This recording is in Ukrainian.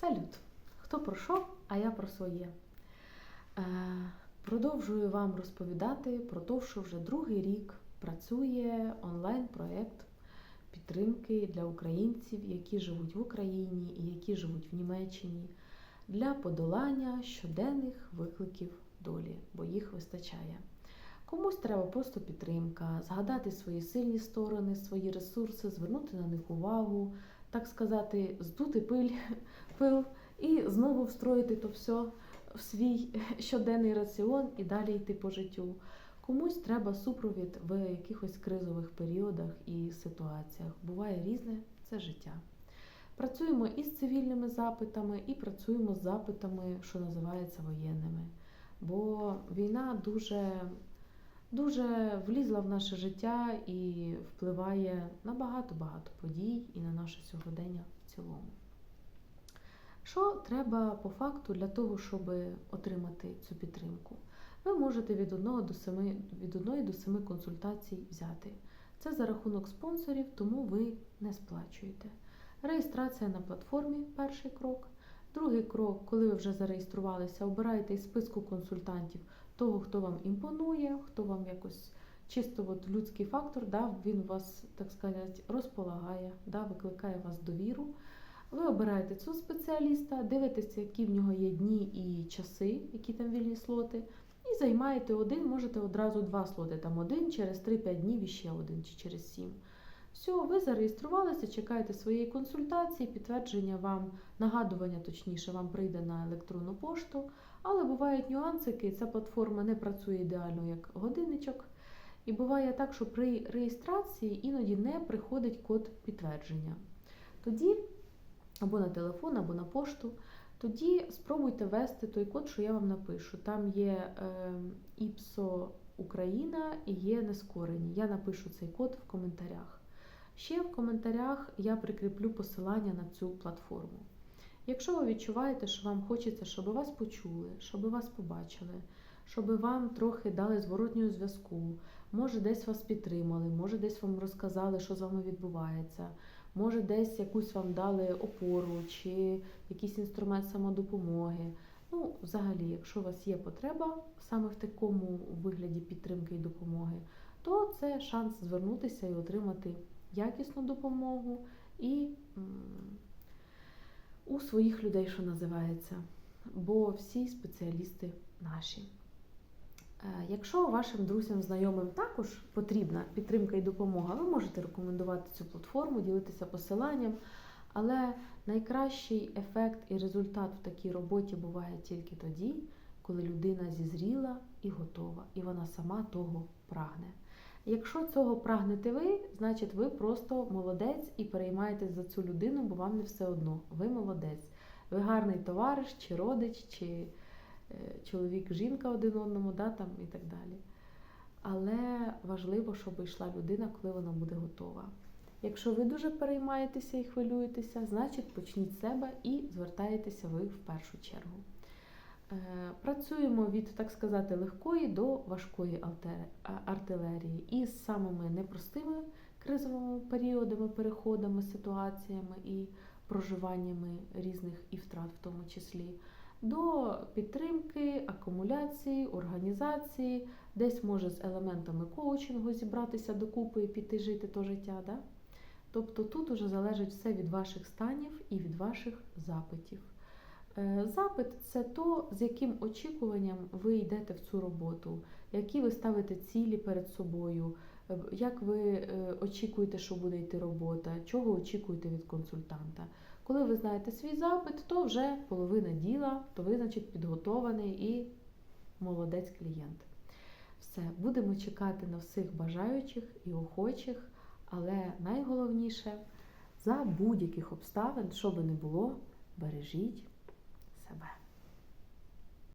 Салют! Хто про що, а я про своє. Е, продовжую вам розповідати про те, що вже другий рік працює онлайн-проєкт підтримки для українців, які живуть в Україні і які живуть в Німеччині, для подолання щоденних викликів долі, бо їх вистачає. Комусь треба просто підтримка, згадати свої сильні сторони, свої ресурси, звернути на них увагу, так сказати, здути пиль, пил і знову встроїти то все в свій щоденний раціон і далі йти по життю. Комусь треба супровід в якихось кризових періодах і ситуаціях. Буває різне це життя. Працюємо і з цивільними запитами, і працюємо з запитами, що називається воєнними. Бо війна дуже дуже влізла в наше життя і впливає на багато-багато подій і на наше сьогодення в цілому. Що треба по факту для того, щоб отримати цю підтримку? Ви можете від 1 до 7, від 1 до 7 консультацій взяти. Це за рахунок спонсорів, тому ви не сплачуєте. Реєстрація на платформі перший крок. Другий крок, коли ви вже зареєструвалися, обираєте із списку консультантів того, хто вам імпонує, хто вам якось чисто от людський фактор, да, він вас, так сказати, розполагає, да, викликає вас довіру. Ви обираєте цього спеціаліста, дивитеся, які в нього є дні і часи, які там вільні слоти, і займаєте один, можете одразу два слоти, там один через 3-5 днів і ще один чи через 7. Все, ви зареєструвалися, чекаєте своєї консультації, підтвердження вам, нагадування, точніше, вам прийде на електронну пошту. Але бувають нюансики, ця платформа не працює ідеально як годинничок. І буває так, що при реєстрації іноді не приходить код підтвердження. Тоді, або на телефон, або на пошту, тоді спробуйте ввести той код, що я вам напишу. Там є е, ІПСО Україна і є нескорені. Я напишу цей код в коментарях. Ще в коментарях я прикріплю посилання на цю платформу. Якщо ви відчуваєте, що вам хочеться, щоб вас почули, щоб вас побачили, щоб вам трохи дали зворотнього зв'язку, може десь вас підтримали, може десь вам розказали, що з вами відбувається, може десь якусь вам дали опору чи якийсь інструмент самодопомоги. Ну, взагалі, якщо у вас є потреба саме в такому вигляді підтримки і допомоги, то це шанс звернутися і отримати якісну допомогу і у своїх людей, що називається, бо всі спеціалісти наші. Е, якщо вашим друзям, знайомим також потрібна підтримка і допомога, ви можете рекомендувати цю платформу, ділитися посиланням, але найкращий ефект і результат в такій роботі буває тільки тоді, коли людина зізріла і готова, і вона сама того прагне. Якщо цього прагнете ви, значить ви просто молодець і переймаєтесь за цю людину, бо вам не все одно. Ви молодець. Ви гарний товариш, чи родич, чи е, чоловік, жінка один одному, да, там, і так далі. Але важливо, щоб йшла людина, коли вона буде готова. Якщо ви дуже переймаєтеся і хвилюєтеся, значить почніть з себе і звертаєтеся ви в першу чергу. Е, працюємо від, так сказати, легкої до важкої артилерії і з самими непростими кризовими періодами, переходами, ситуаціями і проживаннями різних і втрат, в тому числі, до підтримки, акумуляції, організації, десь може з елементами коучингу зібратися докупи і піти жити то життя. Да? Тобто тут уже залежить все від ваших станів і від ваших запитів. Е, запит це то, з яким очікуванням ви йдете в цю роботу, які ви ставите цілі перед собою, е, як ви е, очікуєте, що буде йти робота, чого очікуєте від консультанта. Коли ви знаєте свій запит, то вже половина діла, то ви, значить, підготований і молодець клієнт. Все, будемо чекати на всіх бажаючих і охочих, але найголовніше за будь-яких обставин, що би не було, бережіть себе.